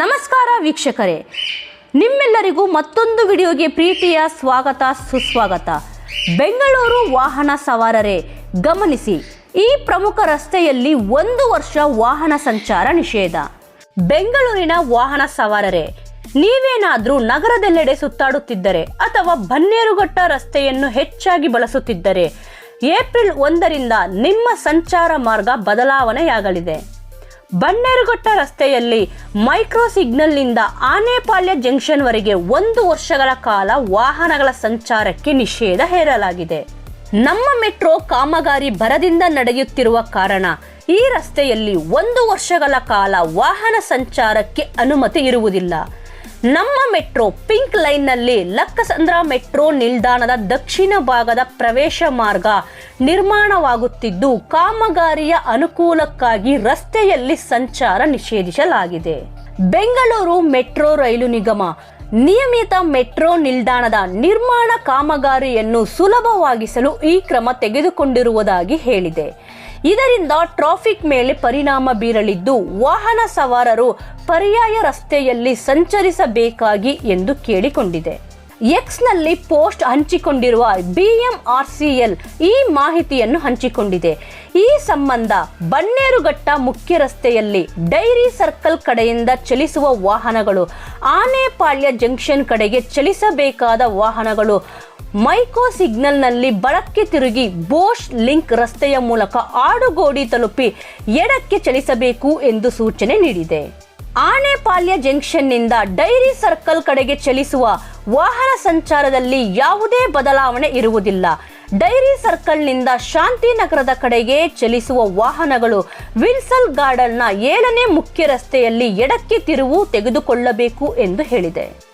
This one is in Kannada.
ನಮಸ್ಕಾರ ವೀಕ್ಷಕರೇ. ನಿಮ್ಮೆಲ್ಲರಿಗೂ ಮತ್ತೊಂದು ವಿಡಿಯೋಗೆ ಪ್ರೀತಿಯ ಸ್ವಾಗತ, ಸುಸ್ವಾಗತ. ಬೆಂಗಳೂರು ವಾಹನ ಸವಾರರೇ, ಗಮನಿಸಿ, ಈ ಪ್ರಮುಖ ರಸ್ತೆಯಲ್ಲಿ ಒಂದು ವರ್ಷ ವಾಹನ ಸಂಚಾರ ನಿಷೇಧ. ಬೆಂಗಳೂರಿನ ವಾಹನ ಸವಾರರೇ, ನೀವೇನಾದರೂ ನಗರದೆಲ್ಲೆಡೆ ಸುತ್ತಾಡುತ್ತಿದ್ದರೆ ಅಥವಾ ಬನ್ನೇರುಘಟ್ಟ ರಸ್ತೆಯನ್ನು ಹೆಚ್ಚಾಗಿ ಬಳಸುತ್ತಿದ್ದರೆ, ಏಪ್ರಿಲ್ ಒಂದರಿಂದ ನಿಮ್ಮ ಸಂಚಾರ ಮಾರ್ಗ ಬದಲಾವಣೆಯಾಗಲಿದೆ. ಬನ್ನೇರುಘಟ್ಟ ರಸ್ತೆಯಲ್ಲಿ ಮೈಕ್ರೋ ಸಿಗ್ನಲ್ನಿಂದ ಆನೇಪಾಳ್ಯ ಜಂಕ್ಷನ್ವರೆಗೆ ಒಂದು ವರ್ಷಗಳ ಕಾಲ ವಾಹನಗಳ ಸಂಚಾರಕ್ಕೆ ನಿಷೇಧ ಹೇರಲಾಗಿದೆ. ನಮ್ಮ ಮೆಟ್ರೋ ಕಾಮಗಾರಿ ಭರದಿಂದ ನಡೆಯುತ್ತಿರುವ ಕಾರಣ ಈ ರಸ್ತೆಯಲ್ಲಿ ಒಂದು ವರ್ಷಗಳ ಕಾಲ ವಾಹನ ಸಂಚಾರಕ್ಕೆ ಅನುಮತಿ ಇರುವುದಿಲ್ಲ. ನಮ್ಮ ಮೆಟ್ರೋ ಪಿಂಕ್ ಲೈನ್ನಲ್ಲಿ ಲಕ್ಕಸಂದ್ರ ಮೆಟ್ರೋ ನಿಲ್ದಾಣದ ದಕ್ಷಿಣ ಭಾಗದ ಪ್ರವೇಶ ಮಾರ್ಗ ನಿರ್ಮಾಣವಾಗುತ್ತಿದ್ದು, ಕಾಮಗಾರಿಯ ಅನುಕೂಲಕ್ಕಾಗಿ ರಸ್ತೆಯಲ್ಲಿ ಸಂಚಾರ ನಿಷೇಧಿಸಲಾಗಿದೆ. ಬೆಂಗಳೂರು ಮೆಟ್ರೋ ರೈಲು ನಿಗಮ ನಿಯಮಿತ ಮೆಟ್ರೋ ನಿಲ್ದಾಣದ ನಿರ್ಮಾಣ ಕಾಮಗಾರಿಯನ್ನು ಸುಲಭವಾಗಿಸಲು ಈ ಕ್ರಮ ತೆಗೆದುಕೊಂಡಿರುವುದಾಗಿ ಹೇಳಿದೆ. ಇದರಿಂದ ಟ್ರಾಫಿಕ್ ಮೇಲೆ ಪರಿಣಾಮ ಬೀರಲಿದ್ದು ವಾಹನ ಸವಾರರು ಪರ್ಯಾಯ ರಸ್ತೆಯಲ್ಲಿ ಸಂಚರಿಸಬೇಕಾಗಿ ಎಂದು ಕೇಳಿಕೊಂಡಿದೆ. ಎಕ್ಸ್ನಲ್ಲಿ ಪೋಸ್ಟ್ ಹಂಚಿಕೊಂಡಿರುವ ಬಿಎಂಆರ್ಸಿಎಲ್ ಈ ಮಾಹಿತಿಯನ್ನು ಹಂಚಿಕೊಂಡಿದೆ. ಈ ಸಂಬಂಧ ಬನ್ನೇರುಘಟ್ಟ ಮುಖ್ಯ ರಸ್ತೆಯಲ್ಲಿ ಡೈರಿ ಸರ್ಕಲ್ ಕಡೆಯಿಂದ ಚಲಿಸುವ ವಾಹನಗಳು, ಆನೆಪಾಳ್ಯ ಜಂಕ್ಷನ್ ಕಡೆಗೆ ಚಲಿಸಬೇಕಾದ ವಾಹನಗಳು, ಮೈಕೋ ಸಿಗ್ನಲ್ನಲ್ಲಿ ಬಲಕ್ಕೆ ತಿರುಗಿ ಬೋಶ್ ಲಿಂಕ್ ರಸ್ತೆಯ ಮೂಲಕ ಆಡುಗೋಡಿ ತಲುಪಿ ಎಡಕ್ಕೆ ಚಲಿಸಬೇಕು ಎಂದು ಸೂಚನೆ ನೀಡಿದೆ. ಆನೆಪಾಳ್ಯ ಜಂಕ್ಷನ್ನಿಂದ ಡೈರಿ ಸರ್ಕಲ್ ಕಡೆಗೆ ಚಲಿಸುವ ವಾಹನ ಸಂಚಾರದಲ್ಲಿ ಯಾವುದೇ ಬದಲಾವಣೆ ಇರುವುದಿಲ್ಲ. ಡೈರಿ ಸರ್ಕಲ್ನಿಂದ ಶಾಂತಿನಗರದ ಕಡೆಗೆ ಚಲಿಸುವ ವಾಹನಗಳು ವಿಲ್ಸಲ್ ಗಾರ್ಡನ್ನ ಏಳನೇ ಮುಖ್ಯ ರಸ್ತೆಯಲ್ಲಿ ಎಡಕ್ಕೆ ತಿರುವು ತೆಗೆದುಕೊಳ್ಳಬೇಕು ಎಂದು ಹೇಳಿದೆ.